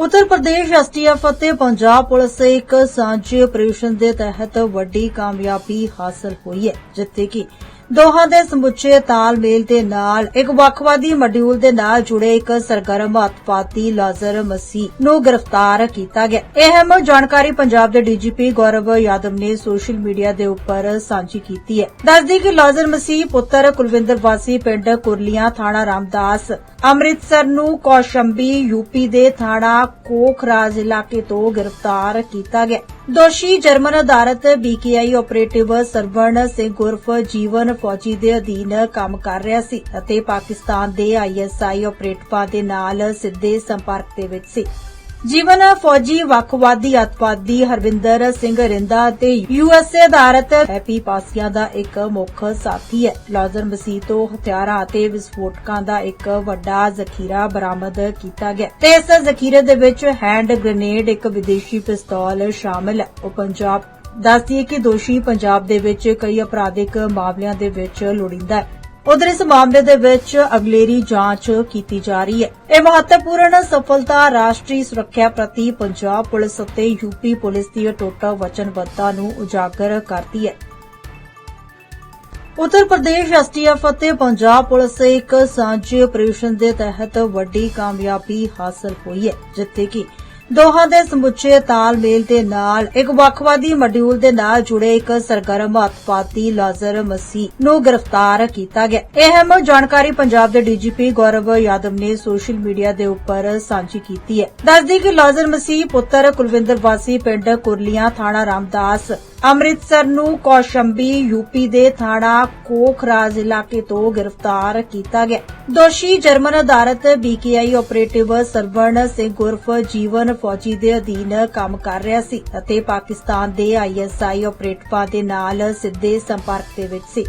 Uttar Pradesh STF ਅਤੇ Punjab police ਦੇ ਇੱਕ ਸਾਂਝੇ ਆਪਰੇਸ਼ਨ ਦੇ ਤਹਿਤ ਵੱਡੀ ਕਾਮਯਾਬੀ ਹਾਸਲ ਹੋਈ ਹੈ, ਜਿੱਥੇ ਕਿ ਦੋਹਾਂ ਦੇ ਸਮੁੱਚੇ ਤਾਲਮੇਲ ਦੇ ਨਾਲ ਇੱਕ ਵੱਖਵਾਦੀ ਮੋਡਿਊਲ ਦੇ ਨਾਲ ਜੁੜੇ ਇੱਕ ਸਰਗਰਮ ਅਤਪਾਤੀ ਲਾਜ਼ਰ ਮਸੀਹ ਨੂੰ ਗ੍ਰਿਫਤਾਰ ਕੀਤਾ ਗਿਆ। ਅਹਿਮ ਜਾਣਕਾਰੀ ਪੰਜਾਬ ਦੇ ਡੀਜੀਪੀ ਗੌਰਵ ਯਾਦਵ ਨੇ ਸੋਸ਼ਲ ਮੀਡੀਆ ਦੇ ਉੱਪਰ ਸਾਂਝੀ ਕੀਤੀ ਹੈ। ਦੱਸਦੀ ਕਿ ਲਾਜ਼ਰ ਮਸੀਹ ਪੁੱਤਰ ਕੁਲਵਿੰਦਰ ਵਾਸੀ ਪਿੰਡ ਕੁਰਲੀਆਂ ਥਾਣਾ ਰਾਮਦਾਸ, ਅੰਮ੍ਰਿਤਸਰ ਨੂੰ ਕੌਸ਼ੰਬੀ ਯੂਪੀ ਦੇ ਥਾਣਾ ਕੋਖਰਾਜ ਇਲਾਕੇ ਤੋਂ ਗ੍ਰਿਫਤਾਰ ਕੀਤਾ ਗਿਆ। ਦੋਸ਼ੀ ਜਰਮਨ ਅਧਾਰਤ ਬੀਕੇਆਈ ਆਪਰੇਟਿਵ ਸਰਵਣ ਸਿੰਘ ਉਰਫ ਜੀਵਨ ਫੌਜੀ ਦੇ ਅਧੀਨ ਕੰਮ ਕਰ ਰਿਹਾ ਸੀ ਅਤੇ ਪਾਕਿਸਤਾਨ ਦੇ ਆਈਐਸਆਈ ਆਪਰੇਟਿਵਾਂ ਦੇ ਨਾਲ ਸਿੱਧੇ ਸੰਪਰਕ ਦੇ ਵਿੱਚ ਸੀ। ਜੀਵਨ ਫੌਜੀ ਵੱਖਵਾਦੀ ਅਤਵਾਦੀ ਹਰਵਿੰਦਰ ਸਿੰਘ ਰਿੰਦਾ ਅਤੇ ਯੂਐਸਏ ਆਧਾਰਿਤ ਹੈਪੀ ਪਾਸੀਆਂ ਦਾ ਇੱਕ ਮੁੱਖ ਸਾਥੀ ਹੈ। ਲੌਜਰ ਮਸੀਹ ਤੋਂ ਹਥਿਆਰਾਂ ਅਤੇ ਵਿਸਫੋਟਕਾਂ ਦਾ ਇੱਕ ਵੱਡਾ ਜ਼ਖੀਰਾ ਬਰਾਮਦ ਕੀਤਾ ਗਿਆ। ਤੇ ਇਸ ਜ਼ਖੀਰੇ ਦੇ ਵਿੱਚ ਹੈਂਡ ਗ੍ਰੇਨੇਡ ਇੱਕ ਵਿਦੇਸ਼ੀ ਪਿਸਤੌਲ ਸ਼ਾਮਲ ਹੈ। ਉਹ ਪੰਜਾਬ, ਦੱਸਦੀ ਹੈ ਕਿ ਦੋਸ਼ੀ ਪੰਜਾਬ ਦੇ ਵਿੱਚ ਕਈ ਅਪਰਾਧਿਕ ਮਾਮਲਿਆਂ ਦੇ ਵਿੱਚ ਲੋੜੀਂਦਾ ਹੈ। ਉਧਰ ਇਸ ਮਾਮਲੇ ਦੇ ਵਿੱਚ ਅਗਲੇਰੀ ਜਾਂਚ ਕੀਤੀ ਜਾ ਰਹੀ ਹੈ। ਇਹ ਮਹੱਤਵਪੂਰਨ ਸਫਲਤਾ ਰਾਸ਼ਟਰੀ ਸੁਰੱਖਿਆ ਪ੍ਰਤੀ ਪੰਜਾਬ ਪੁਲਿਸ ਅਤੇ ਯੂਪੀ ਪੁਲਿਸ ਦੀ ਟੋਟਾ ਵਚਨਬੱਧਤਾ ਨੂੰ ਉਜਾਗਰ ਕਰਦੀ ਹੈ। ਉੱਤਰ ਪ੍ਰਦੇਸ਼ ਐਸਟੀਐਫ ਅਤੇ ਪੰਜਾਬ ਪੁਲਿਸ ਦੇ ਇੱਕ ਸਾਂਝੇ ਆਪਰੇਸ਼ਨ ਦੇ ਤਹਿਤ ਵੱਡੀ ਕਾਮਯਾਬੀ ਹਾਸਲ ਹੋਈ ਹੈ, ਜਿੱਥੇ ਕਿ ਦੋਹਾਂ ਦੇ ਸਮੁੱਚੇ ਤਾਲਮੇਲ ਦੇ ਨਾਲ ਇੱਕ ਵੱਖਵਾਦੀ ਮੋਡਿਊਲ ਦੇ ਨਾਲ ਜੁੜੇ ਇੱਕ ਸਰਗਰਮ ਅਤਪਾਤੀ ਲਾਜ਼ਰ ਮਸੀਹ ਨੂੰ ਗ੍ਰਿਫਤਾਰ ਕੀਤਾ ਗਿਆ। ਇਹ ਅਹਿਮ ਜਾਣਕਾਰੀ ਪੰਜਾਬ ਦੇ ਡੀਜੀਪੀ ਗੌਰਵ ਯਾਦਵ ਨੇ ਸੋਸ਼ਲ ਮੀਡੀਆ ਦੇ ਉੱਪਰ ਸਾਂਝੀ ਕੀਤੀ ਹੈ। ਦੱਸਦੀ ਕਿ ਲਾਜ਼ਰ ਮਸੀਹ ਪੁੱਤਰ ਕੁਲਵਿੰਦਰ ਵਾਸੀ ਪਿੰਡ ਕੁਰਲੀਆਂ, ਥਾਣਾ ਰਾਮਦਾਸ ਅੰਮ੍ਰਿਤਸਰ ਨੂੰ ਕੌਸ਼ੰਬੀ, ਯੂਪੀ ਦੇ ਥਾਣਾ ਕੋਖਰਾਜ ਇਲਾਕੇ ਤੋਂ ਗ੍ਰਿਫਤਾਰ ਕੀਤਾ ਗਿਆ। ਦੋਸ਼ੀ ਜਰਮਨ ਅਧਾਰਤ ਬੀਕੇਆਈ ਆਪਰੇਟਿਵ ਸਰਵਣ ਸਿੰਘ ਉਰਫ ਜੀਵਨ ਫੌਜੀ ਦੇ ਅਧੀਨ ਕੰਮ ਕਰ ਰਿਹਾ ਸੀ ਅਤੇ ਪਾਕਿਸਤਾਨ ਦੇ ਆਈਐਸਆਈ ਆਪਰੇਟਿਵਾਂ ਦੇ ਨਾਲ ਸਿੱਧੇ ਸੰਪਰਕ ਦੇ ਵਿੱਚ ਸੀ।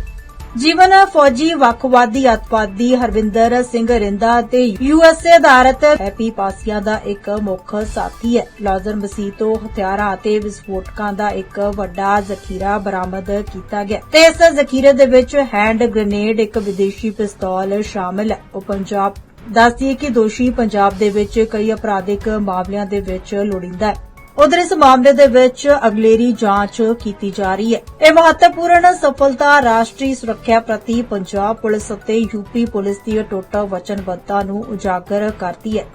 ਜੀਵਨ ਫੌਜੀ ਵੱਖਵਾਦੀ ਅਤਵਾਦੀ ਹਰਵਿੰਦਰ ਸਿੰਘ ਰਿੰਦਾ ਅਤੇ ਯੂਐਸਏ ਆਧਾਰਿਤ ਹੈਪੀ ਪਾਸੀਆਂ ਦਾ ਇੱਕ ਮੁੱਖ ਸਾਥੀ ਹੈ। ਲੌਜਰ ਮਸੀਹ ਤੋਂ ਹਥਿਆਰਾਂ ਅਤੇ ਵਿਸਫੋਟਕਾਂ ਦਾ ਇੱਕ ਵੱਡਾ ਜ਼ਖੀਰਾ ਬਰਾਮਦ ਕੀਤਾ ਗਿਆ। ਤੇ ਇਸ ਜ਼ਖੀਰੇ ਦੇ ਵਿੱਚ ਹੈਂਡ ਗ੍ਰੇਨੇਡ ਇੱਕ ਵਿਦੇਸ਼ੀ ਪਿਸਤੌਲ ਸ਼ਾਮਲ ਹੈ। ਉਹ ਪੰਜਾਬ ਦੱਸਦੀ ਹੈ ਕਿ ਦੋਸ਼ੀ ਪੰਜਾਬ ਦੇ ਵਿੱਚ ਕਈ ਅਪਰਾਧਿਕ ਮਾਮਲਿਆਂ ਦੇ ਵਿੱਚ ਲੋੜੀਂਦਾ ਹੈ। ਉਧਰ ਇਸ ਮਾਮਲੇ ਦੇ ਵਿੱਚ ਅਗਲੇਰੀ ਜਾਂਚ ਕੀਤੀ ਜਾ ਰਹੀ ਹੈ। ਇਹ ਮਹੱਤਵਪੂਰਨ ਸਫਲਤਾ ਰਾਸ਼ਟਰੀ ਸੁਰੱਖਿਆ ਪ੍ਰਤੀ ਪੰਜਾਬ ਪੁਲਿਸ ਅਤੇ ਯੂਪੀ ਪੁਲਿਸ ਦੀ ਅਟੁੱਟ ਵਚਨਬੱਧਤਾ ਨੂੰ ਉਜਾਗਰ ਕਰਦੀ ਹੈ।